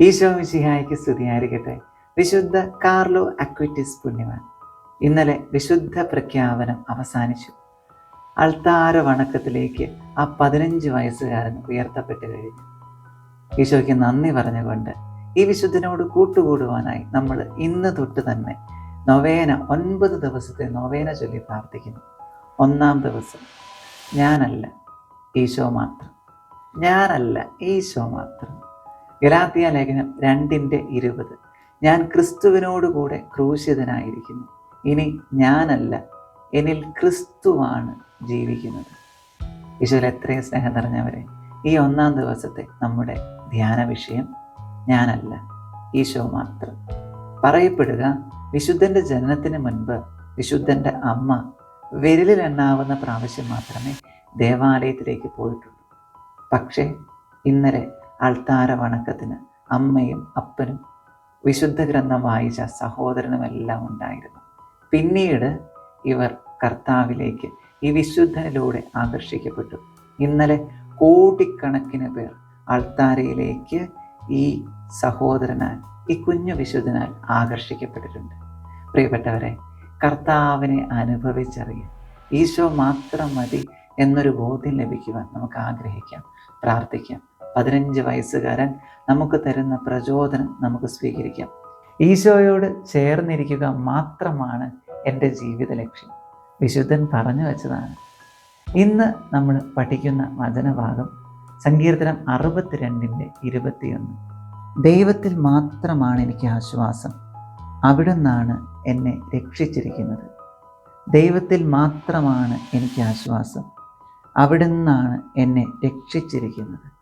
ഈശോ മിശിഹായ്ക്ക് സ്തുതിയായിരിക്കട്ടെ. വിശുദ്ധ കാർലോ അക്വിറ്റിസ് പുണ്യവാൻ. ഇന്നലെ വിശുദ്ധ പ്രഖ്യാപനം അവസാനിച്ചു. അൾത്താര വണക്കത്തിലേക്ക് ആ പതിനഞ്ച് വയസ്സുകാരൻ ഉയർത്തപ്പെട്ട് കഴിഞ്ഞു. ഈശോയ്ക്ക് നന്ദി പറഞ്ഞുകൊണ്ട് ഈ വിശുദ്ധനോട് കൂട്ടുകൂടുവാനായി നമ്മൾ ഇന്ന് തൊട്ട് തന്നെ നൊവേന ഒൻപത് ദിവസത്തെ നൊവേന ചൊല്ലി പ്രാർത്ഥിക്കുന്നു. ഒന്നാം ദിവസം ഞാനല്ല ഈശോ മാത്രം. ഞാനല്ല ഈശോ മാത്രം. ഗലാത്തിയ ലേഖനം രണ്ടിന്റെ ഇരുപത്. ഞാൻ ക്രിസ്തുവിനോടുകൂടെ ക്രൂശിതനായിരിക്കുന്നു. ഇനി ഞാനല്ല എന്നിൽ ക്രിസ്തുവാണ് ജീവിക്കുന്നത്. ഈശോയിൽ എത്രയും സ്നേഹം നിറഞ്ഞവരെ ഈ ഒന്നാം ദിവസത്തെ നമ്മുടെ ധ്യാന വിഷയം ഞാനല്ല ഈശോ മാത്രം. പറയപ്പെടുക വിശുദ്ധന്റെ ജനനത്തിന് മുൻപ് വിശുദ്ധന്റെ അമ്മ വിരലിൽ എണ്ണാവുന്ന പ്രാവശ്യം മാത്രമേ ദേവാലയത്തിലേക്ക് പോയിട്ടുള്ളൂ. പക്ഷേ ഇന്നലെ അൾത്താര വണക്കത്തിന് അമ്മയും അപ്പനും വിശുദ്ധ ഗ്രന്ഥം വായിച്ച സഹോദരനുമെല്ലാം ഉണ്ടായിരുന്നു. പിന്നീട് ഇവർ കർത്താവിലേക്ക് ഈ വിശുദ്ധനിലൂടെ ആകർഷിക്കപ്പെട്ടു. ഇന്നലെ കോടിക്കണക്കിന് പേർ അൾത്താരയിലേക്ക് ഈ സഹോദരനാൽ ഈ കുഞ്ഞു വിശുദ്ധനാൽ ആകർഷിക്കപ്പെട്ടിട്ടുണ്ട്. പ്രിയപ്പെട്ടവരെ കർത്താവിനെ അനുഭവിച്ചറിയാൻ ഈശോ മാത്രം മതി എന്നൊരു ബോധ്യം ലഭിക്കുവാൻ നമുക്ക് ആഗ്രഹിക്കാം പ്രാർത്ഥിക്കാം. പതിനഞ്ച് വയസ്സുകാരൻ നമുക്ക് തരുന്ന പ്രചോദനം നമുക്ക് സ്വീകരിക്കാം. ഈശോയോട് ചേർന്നിരിക്കുക മാത്രമാണ് എന്റെ ജീവിത ലക്ഷ്യം. വിശുദ്ധൻ പറഞ്ഞു വച്ചതാണ്. ഇന്ന് നമ്മൾ പഠിക്കുന്ന വചനഭാഗം സങ്കീർത്തനം അറുപത്തിരണ്ടിന്റെ ഇരുപത്തിയൊന്ന്. ദൈവത്തിൽ മാത്രമാണ് എനിക്ക് ആശ്വാസം. അവിടുന്നാണ് എന്നെ രക്ഷിച്ചിരിക്കുന്നത്. ദൈവത്തിൽ മാത്രമാണ് എനിക്ക് ആശ്വാസം. അവിടുന്നാണ് എന്നെ രക്ഷിച്ചിരിക്കുന്നത്.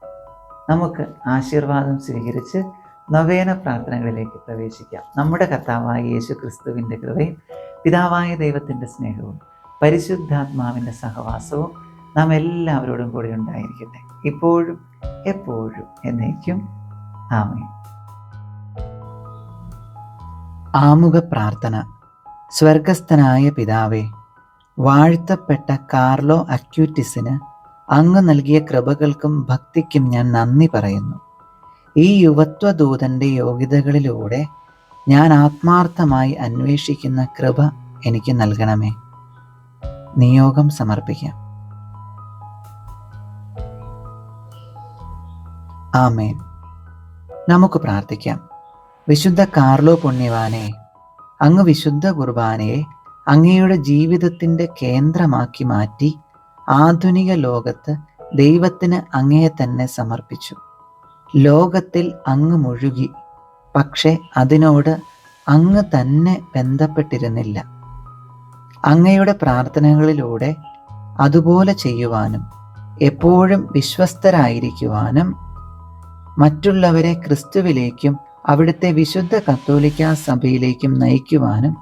നമുക്ക് ആശീർവാദം സ്വീകരിച്ച് നവേന പ്രാർത്ഥനകളിലേക്ക് പ്രവേശിക്കാം. നമ്മുടെ കർത്താവായ യേശു ക്രിസ്തുവിന്റെ കൃപയും പിതാവായ ദൈവത്തിന്റെ സ്നേഹവും പരിശുദ്ധാത്മാവിന്റെ സഹവാസവും നാം എല്ലാവരോടും കൂടി ഉണ്ടായിരിക്കട്ടെ. ഇപ്പോഴും എപ്പോഴും എന്നേക്കും. ആമേ ആമുഖ പ്രാർത്ഥന. സ്വർഗസ്ഥനായ പിതാവേ വാഴ്ത്തപ്പെട്ട കാർലോ അക്യൂറ്റിസിന് അങ്ങ് നൽകിയ കൃപകൾക്കും ഭക്തിക്കും ഞാൻ നന്ദി പറയുന്നു. ഈ യുവത്വദൂതന്റെ യോഗ്യതകളിലൂടെ ഞാൻ ആത്മാർത്ഥമായി അന്വേഷിക്കുന്ന കൃപ എനിക്ക് നൽകണമേ. നിയോഗം സമർപ്പിക്കാം. ആമേൻ. നമുക്ക് പ്രാർത്ഥിക്കാം. വിശുദ്ധ കാർലോ പുണ്യവാനെ അങ്ങ് വിശുദ്ധ കുർബാനയെ അങ്ങയുടെ ജീവിതത്തിന്റെ കേന്ദ്രമാക്കി മാറ്റി ആധുനിക ലോകത്ത് ദൈവത്തിന് അങ്ങയെ തന്നെ സമർപ്പിച്ചു. ലോകത്തിൽ അങ്ങ് മുഴുകി പക്ഷെ അതിനോട് അങ്ങ് തന്നെ ബന്ധപ്പെട്ടിരുന്നില്ല. അങ്ങയുടെ പ്രാർത്ഥനകളിലൂടെ അതുപോലെ ചെയ്യുവാനും എപ്പോഴും വിശ്വസ്തരായിരിക്കുവാനും മറ്റുള്ളവരെ ക്രിസ്തുവിലേക്കും അവിടുത്തെ വിശുദ്ധ കത്തോലിക്ക സഭയിലേക്കും നയിക്കുവാനും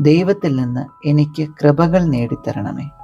ദൈവത്തിൽ നിന്ന് എനിക്ക് കൃപകൾ നേടിത്തരണമേ.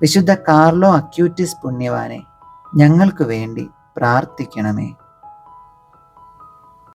വിശുദ്ധ കാർലോ അക്യൂറ്റിസ് പുണ്യവാനെ ഞങ്ങൾക്ക് വേണ്ടി പ്രാർത്ഥിക്കണമേ.